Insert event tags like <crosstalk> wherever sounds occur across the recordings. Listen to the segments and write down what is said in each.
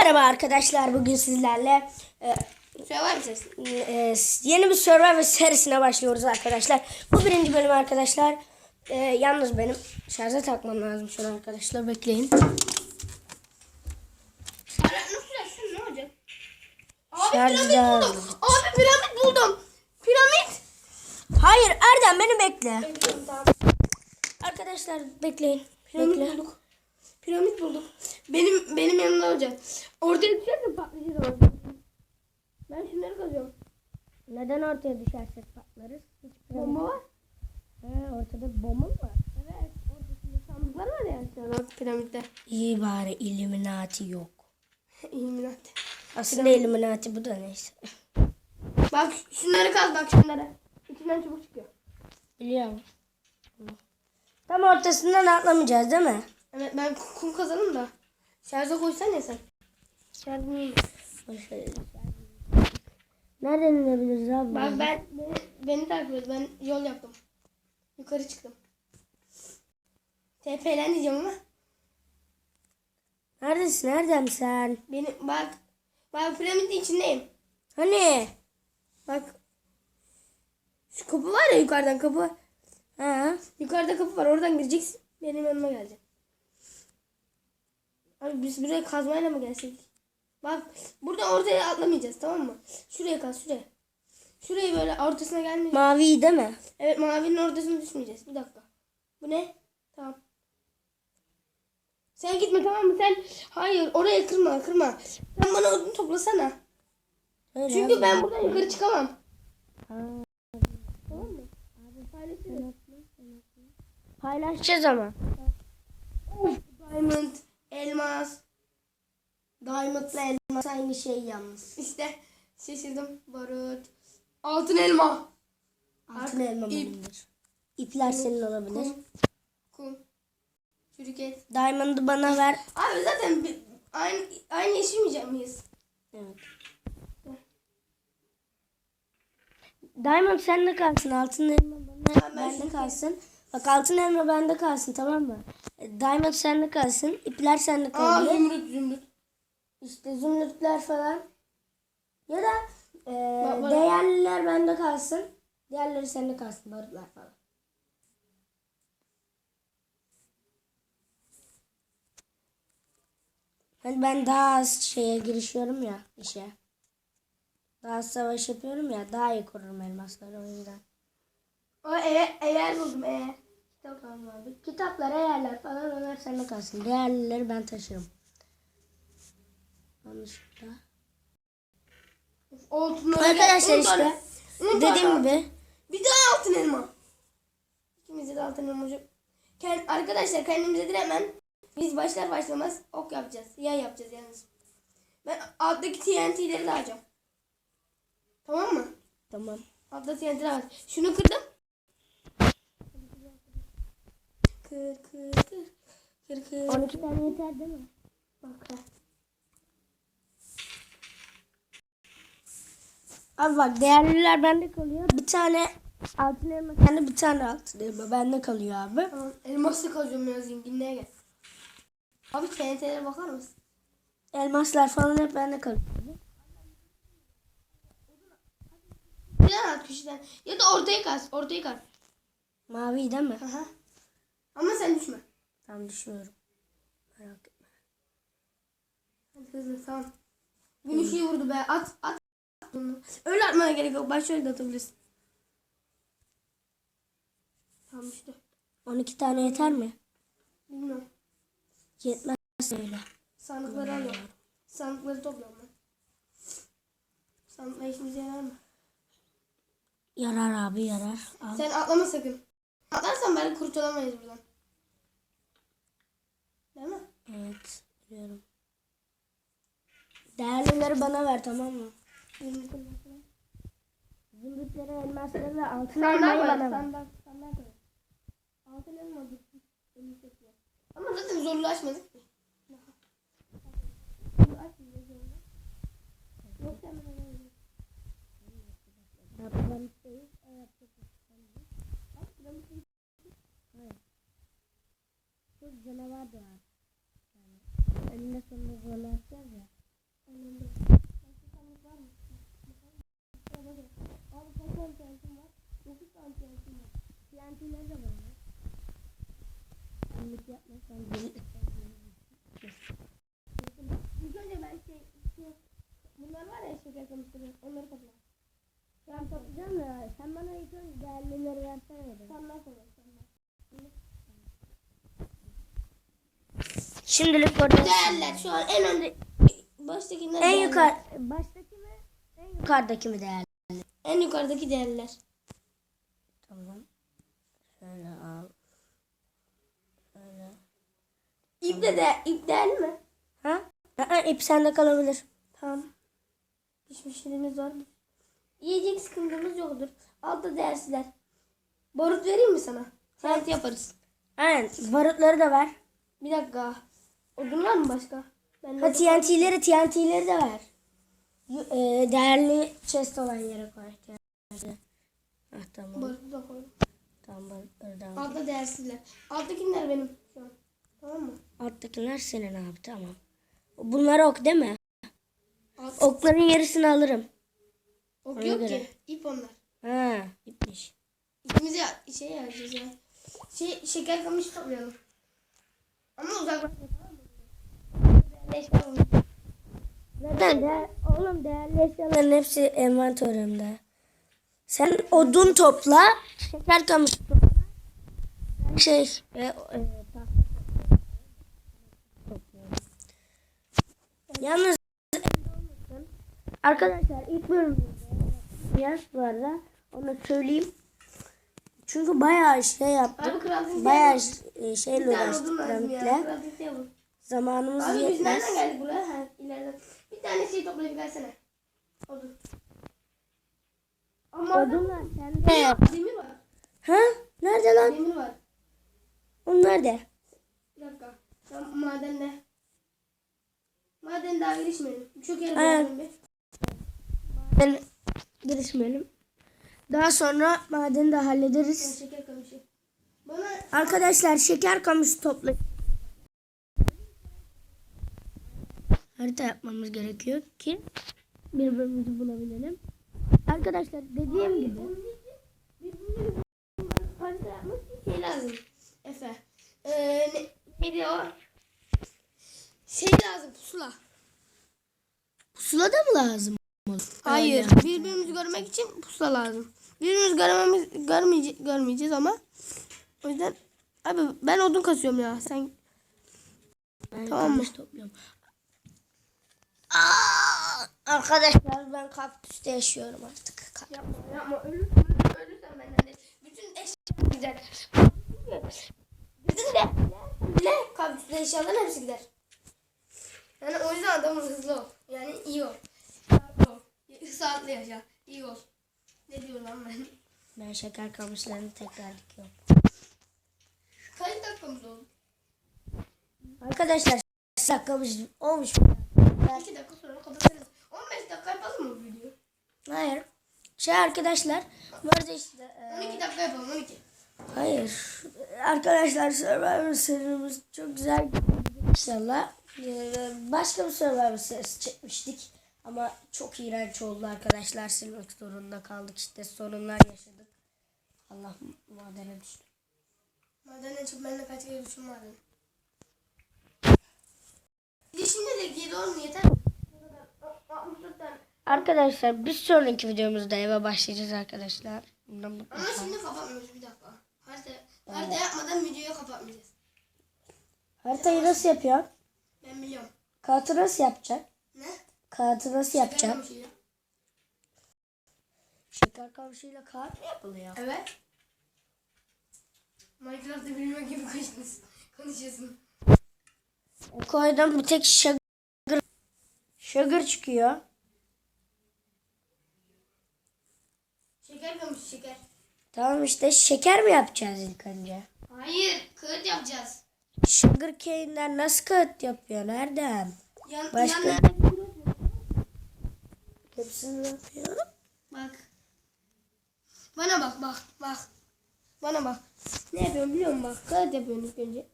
Merhaba arkadaşlar bugün sizlerle e, Survivor e, yeni bir Survivor serisine başlıyoruz arkadaşlar. Bu birinci bölüm arkadaşlar. E, yalnız benim şarja takmam lazım şunu arkadaşlar bekleyin. Abi Şarj piramit lazım. buldum. Abi piramit buldum. Piramit. Hayır Erdem beni bekle. Bekliyorum tamam. Arkadaşlar bekleyin. Piramit Bekle. bulduk. Piramit bulduk. Benim benim yanımda olacak. Ortaya düşerse patlayacağız ama. Ben şunları kazıyorum. Neden ortaya düşersek patlarız? Hiç piramit- Bomba var. He, ortada bomba mı var? Evet. Ortasında sandıklar var ya. An piramitte. İyi bari Illuminati yok. <laughs> İlluminati. Aslında Illuminati bu da neyse. Bak şunları kaz bak şunları. İçinden çubuk çıkıyor. Biliyorum. Tam ortasından atlamayacağız değil mi? Evet ben kum kazalım da. Şarja koysan ya sen. Ver. Nereden inebiliriz abi? Bak ben beni, beni takip et. Ben yol yaptım. Yukarı çıktım. TP'len diyeceğim ama. Neredesin? Nereden sen? Benim bak. Bak piramidin içindeyim. Hani? Bak. Şu kapı var ya yukarıdan kapı. Ha? Yukarıda kapı var. Oradan gireceksin. Benim yanıma geleceksin. Abi biz buraya kazmayla mı gelsek? Bak burada ortaya atlamayacağız tamam mı? Şuraya kaz şuraya. Şuraya böyle ortasına gelmeyeceğiz. Mavi değil mi? Evet mavinin ortasına düşmeyeceğiz. Bir dakika. Bu ne? Tamam. Sen gitme tamam mı? Sen hayır oraya kırma kırma. Sen bana odun toplasana. Öyle Çünkü abi. ben buradan yukarı çıkamam. Ha. Tamam mı? Abi paylaşırız. Paylaşacağız ama. Of, diamond, elmas. Diamond'la elmas aynı şey yalnız. İşte şaşırdım. Barut. Altın elma. Altın elma ip. benimdir. İpler senin olabilir. Kum. Kum. Çürük et. Diamond'ı bana ver. Abi zaten bir, aynı, aynı yaşamayacak mıyız? Evet. Diamond sende kalsın. Altın elma bana, ben bende şunu- kalsın. Bak altın elma bende kalsın tamam mı? E, Diamond sende kalsın. İpler sende Aa kalıyor. zümrüt zümrüt. İşte zümrütler falan. Ya da e, Bak, bak. değerliler bende kalsın. Diğerleri sende kalsın. Barutlar falan. Hani ben daha az şeye girişiyorum ya işe. Daha az savaş yapıyorum ya daha iyi korurum elmasları o yüzden. O eğer, eğer buldum eğer. Kitap abi. Kitaplar, yerler falan onlar sende kalsın. Değerlileri ben taşırım. Yanlışlıkla. Altınları Arkadaşlar On işte on dediğim gibi Bir tane altın elma. İkimizde de altın elma olacak. Kend- arkadaşlar kendimize hemen biz başlar başlamaz ok yapacağız. Yay yapacağız yalnız. Ben alttaki TNT'leri de alacağım. Tamam mı? tamam. Altta TNT'ler var. Şunu kırdım. Kır kır kır. Kır kır. 12 tane yeter değil mi? Bak. Abi bak değerliler bende kalıyor. Bir tane altın elma kendi bir tane altın elma bende kalıyor abi. Tamam. Elmaslı kazıyorum ya zenginliğe gel. Abi TNT'lere bakar mısın? Elmaslar falan hep bende kalıyor. Bir tane at köşeden. Ya da ortaya kaz. Ortaya kaz. Mavi değil mi? Aha. Ama sen düşme. Tam düşünüyorum. Merak etme. Hadi hızlı tamam. Gün ışığı vurdu be. At at. Bunu. Öyle atmana gerek yok. Başka öyle de atabilirsin. Tamam işte. 12 tane yeter mi? Bilmiyorum. Yetmez öyle. Sandıkları alıyorum. Sandıkları topluyorum ben. Sandıklar işimize yarar mı? Yarar abi yarar. Al. Sen atlama sakın. Atlarsan belki kurtulamayız buradan. Değil mi? Evet biliyorum. Değerlileri bana ver tamam mı? Zümrütleri, elmasları ve altın elmayı bana ver. Sandal. Sandal koy. Altın elma gitti. Ama zaten zorlaşmadık ki. Yok sen Çok canavar da var. Yani, eninde sonunda zorlaşacağız ya. Abi kaç tane TNT'm var? 9 tane TNT'm var. TNT'leri de var. Birlik yapmazsan İlk önce ben şey, şey bunlar var ya şeker kamışları onları topla. Ben toplayacağım da sen bana ilk önce değerlileri versene sonra senden. Şimdilik orada. Değerler şu an en önde baştakiler En değerler. yukarı baştaki mi? En yukarıdaki mi değerli? en yukarıdaki değerler. Tamam. Şöyle al. Şöyle. İp de, de ip değerli mi? Ha? Aa, ip sende kalabilir. Tamam. Pişmişlerimiz var mı? Yiyecek sıkıntımız yoktur. Altta değersizler. Barut vereyim mi sana? TNT yaparız. Aynen. Barutları da ver. Bir dakika. Odun var mı başka? Ben Ha TNT'leri TNT'leri de ver. E, değerli chest olan yere koy. Ah tamam. Barutu da koydum. Tamam barutları da al. Altta değersizler. Alttakiler benim şu an. Tamam mı? Alttakiler senin abi tamam. Bunlar ok değil mi? Alt, Okların yarısını alırım. Ok ona yok göre. ki. İp onlar. Ha, ipmiş. İkimiz ya şey yapacağız ya. Şey, şeker kamışı toplayalım. Ama uzaklaşma tamam mı? Değerleşme olmuş. Neden? De oğlum değerli eşyaların hepsi envanterimde. Sen odun topla, şeker kamışı topla. Ben Şey, e, e, tahta topluyorum. Yalnız arkadaşlar ilk bölümde yaz bu arada onu söyleyeyim. Çünkü bayağı şey yaptık. Abi Bayağı e, şeyle uğraştık piramitle. Crafting table. Zamanımız Abi biz yetmez. nereden geldik buraya? Ha, ileriden. Bir tane şey toplayıp gelsene. Odun. Ama Odunlar sende. demir var. Ha? Nerede lan? Demir var. Onlar da. Bir dakika. Ben madende. Maden daha girişmeyelim. Çok yer bulalım bir. Ben girişmeyelim. Daha sonra madeni de hallederiz. şeker kamışı. Bana Arkadaşlar şeker kamışı topla. Harita yapmamız gerekiyor ki birbirimizi bulabilelim. Arkadaşlar dediğim gibi birbirine harita yapmak için şey lazım. Efe. Ee, ne, o? Şey lazım pusula. pusula da mı lazım? Hayır. Öyle. Birbirimizi görmek için pusula lazım. Birbirimizi görmemiz, görmeyece, görmeyeceğiz ama o yüzden abi ben odun kasıyorum ya. Sen Ben Tamam mı? kamış topluyorum. Aa, arkadaşlar ben kaktüste yaşıyorum artık. yapma yapma ölürsen ölürsen ben hani bütün eşya gider. Bütün de bile kampüste eşyaların hepsi gider. Yani o yüzden adamın hızlı ol. Yani iyi ol. Sağlıklı yaşa. İyi ol. Ne diyorum lan ben? Ben şeker kamışlarını tekrar dikiyorum. Kaç dakikamız oldu? Arkadaşlar dakikamız olmuş. İki dakika sonra kapatırız. 15 dakika yapalım mı bu videoyu? Hayır. Şey arkadaşlar bu arada işte e, 12 dakika yapalım 12. hayır. Arkadaşlar Survivor serimiz çok güzel gidiyor inşallah. E, başka bir Survivor serisi çekmiştik. Ama çok iğrenç oldu arkadaşlar. Silmek zorunda kaldık işte sorunlar yaşadık. Allah madene düştü. Madenden çık ben de kaç kere düşün maden. Bir de şimdi de geri olmuyor yeter. Ne kadar? 64 tane. Arkadaşlar bir sonraki videomuzda eve başlayacağız arkadaşlar. Bundan Ama şimdi kapatmıyoruz bir dakika. Harita, harita yapmadan videoyu kapatmayacağız. Haritayı nasıl yapıyor? Ben biliyorum. Kağıtı nasıl yapacak? Ne? Kağıtı nasıl yapacak? Yapacağım şeyi. Şeker kamışıyla kağıt mı yapılıyor? Evet. Minecraft'ı bilmiyor gibi konuşuyorsun. konuşuyorsun. E, koydum bir tek sugar, sugar çıkıyor. Şeker kamış şeker. Tamam işte şeker mi yapacağız ilk önce? Hayır kağıt yapacağız. Sugar cane'den nasıl kağıt yapıyor? Nereden? Yan, Başka? yanlarına- Hepsini yapıyor. Bak. Bana bak bak bak. Bana bak. Ne yapıyorum biliyor musun bak. Kağıt yapıyorum ilk önce.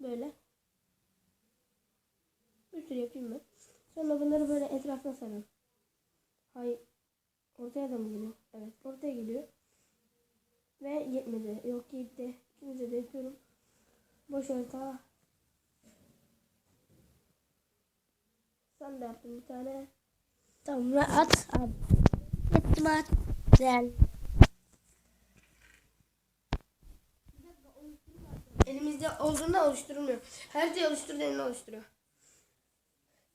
Böyle. Bir sürü yapayım ben. Sonra bunları böyle etrafına sarın. Hayır. Ortaya da mı geliyor? Evet. Ortaya geliyor. Ve yetmedi. Yok gitti. İkinize de yapıyorum. Boş orta. Sen de yaptın bir tane. Tamam ve at. at. Ettim at. Güzel. Elimizde olduğunda oluşturulmuyor. Her şey oluştur denini oluşturuyor.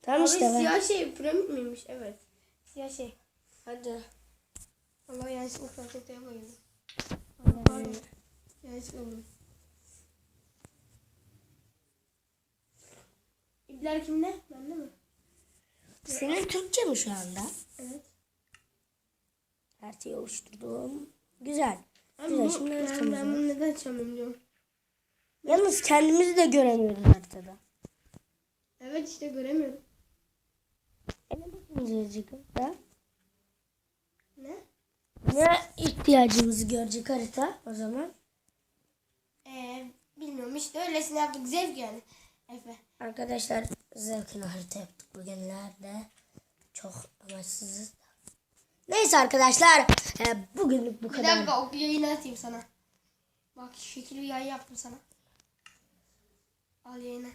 Tamam Abi işte ben. siyah şey piramit miymiş? Evet. Siyah şey. Hadi. Allah yanlışlıkla ortaya koydum. Pardon. Yanlışlıkla vurdum. İpler kimde? Bende mi? Senin Türkçe mi şu anda? Evet. Her şeyi oluşturdum. Güzel. Abi Güzel, bu, şimdi ben, ben bunu neden açamıyorum diyorum. Yalnız kendimizi de göremiyoruz haritada. Evet işte göremiyorum. Ne bakımız harita? Ne? Ne ihtiyacımızı görecek harita o zaman? Ee, bilmiyorum işte öylesine yaptık zevk yani. Efe. Arkadaşlar zevkine harita yaptık bugünlerde. Çok amaçsızız. Neyse arkadaşlar e, bugünlük bu Bir kadar. dakika o yayını atayım sana. Bak şekil bir yay yaptım sana. Al yayını.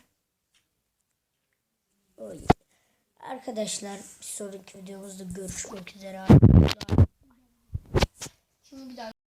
Oy. Arkadaşlar bir sonraki videomuzda görüşmek üzere.